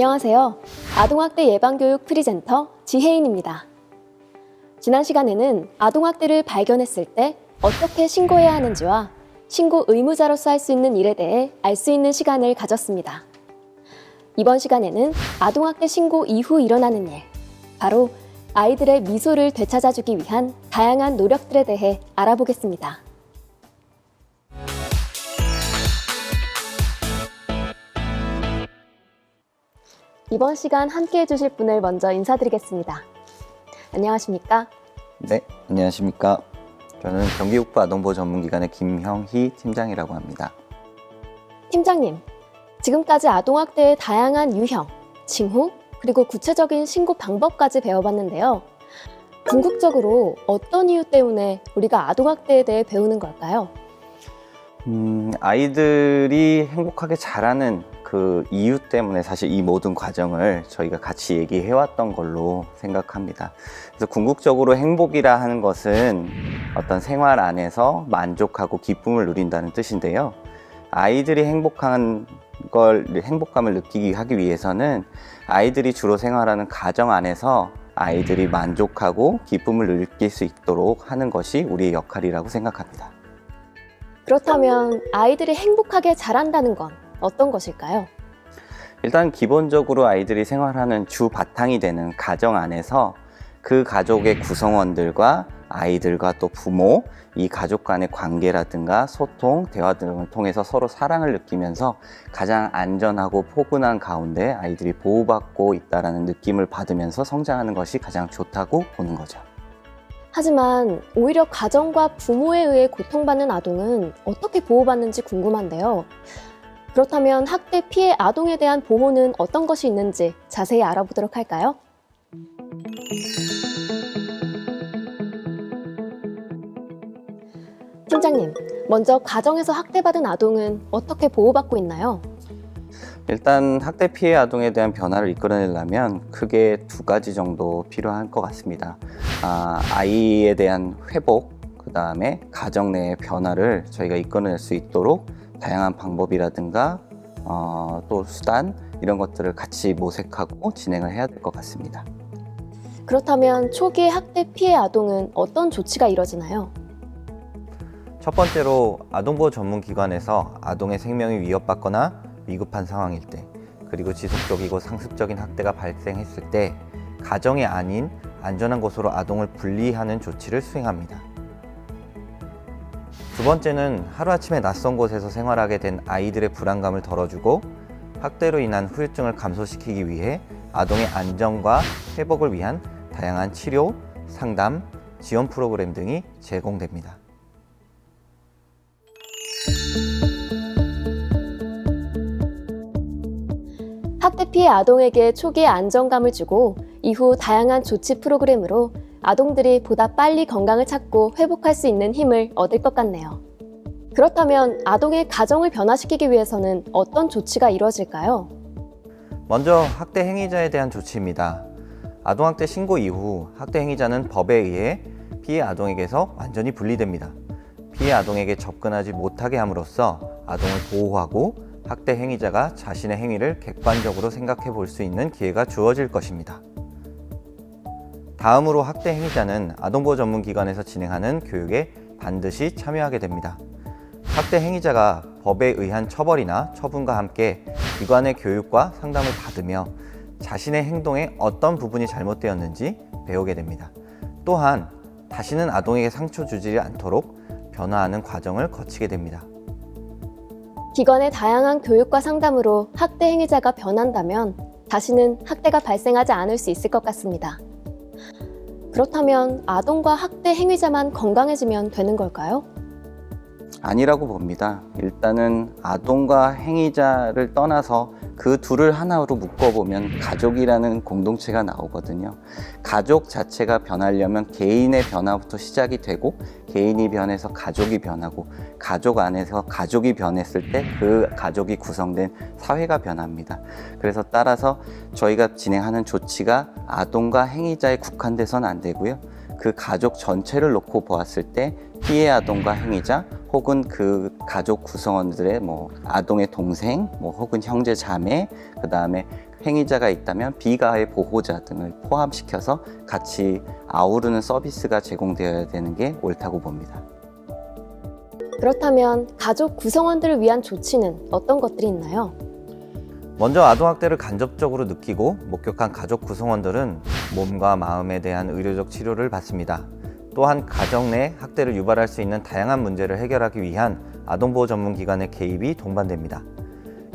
안녕하세요. 아동학대 예방교육 프리젠터 지혜인입니다. 지난 시간에는 아동학대를 발견했을 때 어떻게 신고해야 하는지와 신고 의무자로서 할 수 있는 일에 대해 알 수 있는 시간을 가졌습니다. 이번 시간에는 아동학대 신고 이후 일어나는 일, 바로 아이들의 미소를 되찾아주기 위한 다양한 노력들에 대해 알아보겠습니다. 이번 시간 함께 해주실 분을 먼저 인사드리겠습니다. 안녕하십니까? 네, 안녕하십니까. 저는 경기국부 아동보호 전문기관의 김형희 팀장이라고 합니다. 팀장님, 지금까지 아동학대의 다양한 유형, 징후, 그리고 구체적인 신고 방법까지 배워봤는데요. 궁극적으로 어떤 이유 때문에 우리가 아동학대에 대해 배우는 걸까요? 음, 아이들이 행복하게 자라는 그 이유 때문에 사실 이 모든 과정을 저희가 같이 얘기해왔던 걸로 생각합니다. 그래서 궁극적으로 행복이라 하는 것은 어떤 생활 안에서 만족하고 기쁨을 누린다는 뜻인데요. 아이들이 행복한 걸, 행복감을 느끼기 하기 위해서는 아이들이 주로 생활하는 가정 안에서 아이들이 만족하고 기쁨을 느낄 수 있도록 하는 것이 우리의 역할이라고 생각합니다. 그렇다면 아이들이 행복하게 자란다는 건 어떤 것일까요? 일단 기본적으로 아이들이 생활하는 주 바탕이 되는 가정 안에서 그 가족의 구성원들과 아이들과 또 부모, 이 가족 간의 관계라든가 소통, 대화 등을 통해서 서로 사랑을 느끼면서 가장 안전하고 포근한 가운데 아이들이 보호받고 있다라는 느낌을 받으면서 성장하는 것이 가장 좋다고 보는 거죠. 하지만 오히려 가정과 부모에 의해 고통받는 아동은 어떻게 보호받는지 궁금한데요. 그렇다면 학대 피해 아동에 대한 보호는 어떤 것이 있는지 자세히 알아보도록 할까요? 팀장님, 먼저 가정에서 학대받은 아동은 어떻게 보호받고 있나요? 일단 학대 피해 아동에 대한 변화를 이끌어내려면 크게 두 가지 정도 필요할 것 같습니다. 아, 아이에 대한 회복, 그 다음에 가정 내의 변화를 저희가 이끌어낼 수 있도록 다양한 방법이라든가 어, 또 수단 이런 것들을 같이 모색하고 진행을 해야 될 것 같습니다. 그렇다면 초기의 학대 피해 아동은 어떤 조치가 이뤄지나요? 첫 번째로 아동보호 전문 기관에서 아동의 생명이 위협받거나 위급한 상황일 때, 그리고 지속적이고 상습적인 학대가 발생했을 때, 가정이 아닌 안전한 곳으로 아동을 분리하는 조치를 수행합니다. 두 번째는 하루아침에 낯선 곳에서 생활하게 된 아이들의 불안감을 덜어주고 학대로 인한 후유증을 감소시키기 위해 아동의 안정과 회복을 위한 다양한 치료, 상담, 지원 프로그램 등이 제공됩니다. 학대 피해 아동에게 초기에 안정감을 주고 이후 다양한 조치 프로그램으로 아동들이 보다 빨리 건강을 찾고 회복할 수 있는 힘을 얻을 것 같네요. 그렇다면 아동의 가정을 변화시키기 위해서는 어떤 조치가 이루어질까요? 먼저 학대 행위자에 대한 조치입니다. 아동학대 신고 이후 학대 행위자는 법에 의해 피해 아동에게서 완전히 분리됩니다. 피해 아동에게 접근하지 못하게 함으로써 아동을 보호하고 학대 행위자가 자신의 행위를 객관적으로 생각해 볼 수 있는 기회가 주어질 것입니다. 다음으로 학대 행위자는 아동보호 전문기관에서 진행하는 교육에 반드시 참여하게 됩니다. 학대 행위자가 법에 의한 처벌이나 처분과 함께 기관의 교육과 상담을 받으며 자신의 행동에 어떤 부분이 잘못되었는지 배우게 됩니다. 또한 다시는 아동에게 상처 주지 않도록 변화하는 과정을 거치게 됩니다. 기관의 다양한 교육과 상담으로 학대 행위자가 변한다면 다시는 학대가 발생하지 않을 수 있을 것 같습니다. 그렇다면 아동과 학대 행위자만 건강해지면 되는 걸까요? 아니라고 봅니다. 일단은 아동과 행위자를 떠나서 그 둘을 하나로 묶어보면 가족이라는 공동체가 나오거든요. 가족 자체가 변하려면 개인의 변화부터 시작이 되고 개인이 변해서 가족이 변하고 가족 안에서 가족이 변했을 때 그 가족이 구성된 사회가 변합니다. 그래서 따라서 저희가 진행하는 조치가 아동과 행위자에 국한돼서는 안 되고요. 그 가족 전체를 놓고 보았을 때 피해 아동과 행위자 혹은 그 가족 구성원들의 뭐 아동의 동생 뭐 혹은 형제 자매 그 다음에 행위자가 있다면 비가해 보호자 등을 포함시켜서 같이 아우르는 서비스가 제공되어야 되는 게 옳다고 봅니다. 그렇다면 가족 구성원들을 위한 조치는 어떤 것들이 있나요? 먼저 아동학대를 간접적으로 느끼고 목격한 가족 구성원들은 몸과 마음에 대한 의료적 치료를 받습니다. 또한 가정 내 학대를 유발할 수 있는 다양한 문제를 해결하기 위한 아동보호 전문 기관의 개입이 동반됩니다.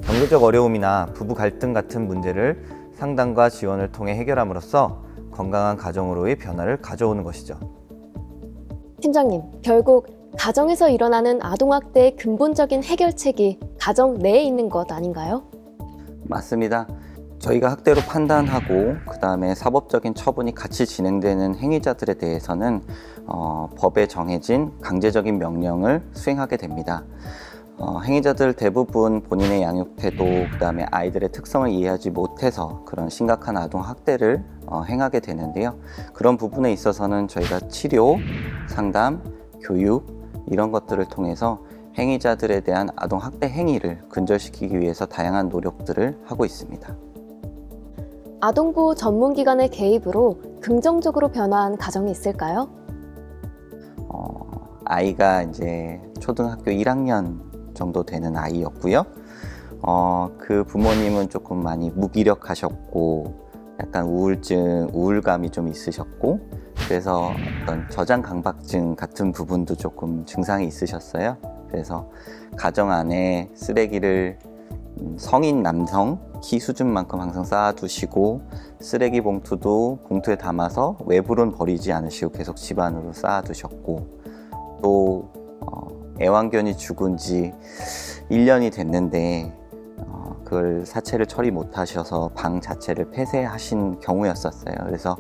경제적 어려움이나 부부 갈등 같은 문제를 상담과 지원을 통해 해결함으로써 건강한 가정으로의 변화를 가져오는 것이죠. 팀장님, 결국 가정에서 일어나는 아동학대의 근본적인 해결책이 가정 내에 있는 것 아닌가요? 맞습니다. 저희가 학대로 판단하고 그 다음에 사법적인 처분이 같이 진행되는 행위자들에 대해서는 어, 법에 정해진 강제적인 명령을 수행하게 됩니다. 어, 행위자들 대부분 본인의 양육 태도, 그 다음에 아이들의 특성을 이해하지 못해서 그런 심각한 아동 학대를 어, 행하게 되는데요. 그런 부분에 있어서는 저희가 치료, 상담, 교육 이런 것들을 통해서 행위자들에 대한 아동 학대 행위를 근절시키기 위해서 다양한 노력들을 하고 있습니다. 아동보호 전문기관의 개입으로 긍정적으로 변화한 가정이 있을까요? 어, 아이가 이제 초등학교 1학년 정도 되는 아이였고요. 어, 그 부모님은 조금 많이 무기력하셨고, 약간 우울증, 우울감이 좀 있으셨고, 그래서 어떤 저장 강박증 같은 부분도 조금 증상이 있으셨어요. 그래서 가정 안에 쓰레기를 음, 성인 남성 키 수준만큼 항상 쌓아두시고 쓰레기 봉투도 봉투에 담아서 외부로는 버리지 않으시고 계속 집안으로 쌓아두셨고 또 어, 애완견이 죽은 지 1년이 됐는데 어, 그걸 사체를 처리 못하셔서 방 자체를 폐쇄하신 경우였었어요. 그래서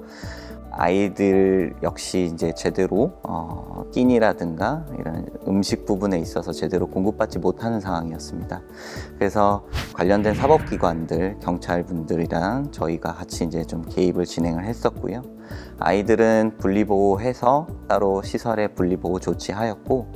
아이들 역시 이제 제대로 어, 끼니라든가 이런 음식 부분에 있어서 제대로 공급받지 못하는 상황이었습니다. 그래서 관련된 사법기관들, 경찰분들이랑 저희가 같이 이제 좀 개입을 진행을 했었고요. 아이들은 분리보호해서 따로 시설에 분리보호 조치하였고,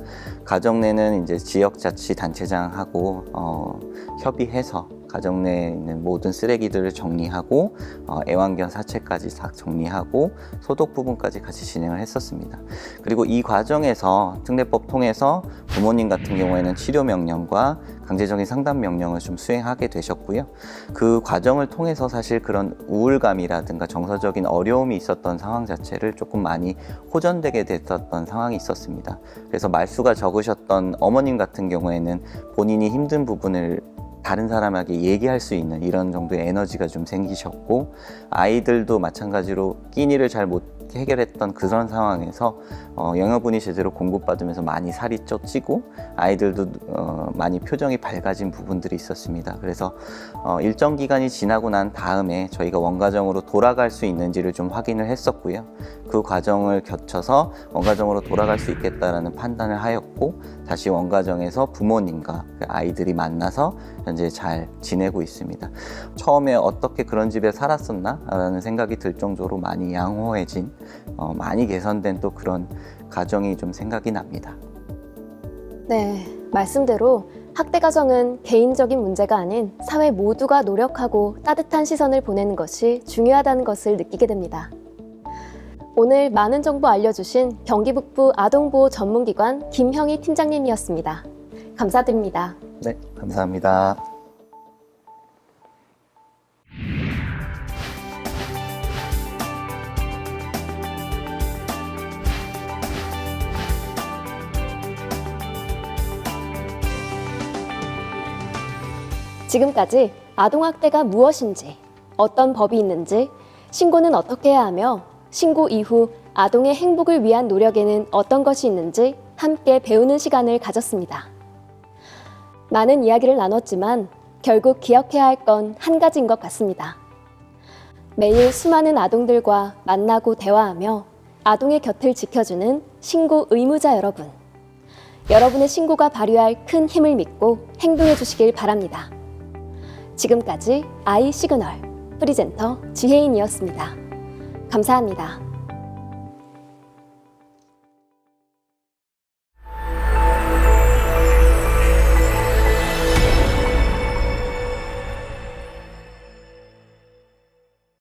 가정 내는 이제 지역자치단체장하고 어, 협의해서 가정 내에 있는 모든 쓰레기들을 정리하고 어, 애완견 사체까지 다 정리하고 소독 부분까지 같이 진행을 했었습니다. 그리고 이 과정에서 특례법 통해서 부모님 같은 경우에는 치료 명령과 강제적인 상담 명령을 좀 수행하게 되셨고요. 그 과정을 통해서 사실 그런 우울감이라든가 정서적인 어려움이 있었던 상황 자체를 조금 많이 호전되게 됐었던 상황이 있었습니다. 그래서 말수가 적으셨던 어머님 같은 경우에는 본인이 힘든 부분을 다른 사람에게 얘기할 수 있는 이런 정도의 에너지가 좀 생기셨고 아이들도 마찬가지로 끼니를 잘못 해결했던 그런 상황에서 어, 영양분이 제대로 공급받으면서 많이 살이 쪄 찌고 아이들도 어, 많이 표정이 밝아진 부분들이 있었습니다. 그래서 어, 일정 기간이 지나고 난 다음에 저희가 원가정으로 돌아갈 수 있는지를 좀 확인을 했었고요. 그 과정을 거쳐서 원가정으로 돌아갈 수 있겠다라는 판단을 하였고 다시 원가정에서 부모님과 그 아이들이 만나서 현재 잘 지내고 있습니다. 처음에 어떻게 그런 집에 살았었나라는 생각이 들 정도로 많이 양호해진, 어, 많이 개선된 또 그런 가정이 좀 생각이 납니다. 네, 말씀대로 학대 가정은 개인적인 문제가 아닌 사회 모두가 노력하고 따뜻한 시선을 보내는 것이 중요하다는 것을 느끼게 됩니다. 오늘 많은 정보 알려주신 경기북부 아동보호 전문기관 김형희 팀장님이었습니다. 감사드립니다. 네, 감사합니다. 지금까지 아동학대가 무엇인지, 어떤 법이 있는지, 신고는 어떻게 해야 하며, 신고 이후 아동의 행복을 위한 노력에는 어떤 것이 있는지 함께 배우는 시간을 가졌습니다. 많은 이야기를 나눴지만 결국 기억해야 할 건 한 가지인 것 같습니다. 매일 수많은 아동들과 만나고 대화하며 아동의 곁을 지켜주는 신고 의무자 여러분. 여러분의 신고가 발휘할 큰 힘을 믿고 행동해 주시길 바랍니다. 지금까지 아이 시그널 프리젠터 지혜인이었습니다. 감사합니다.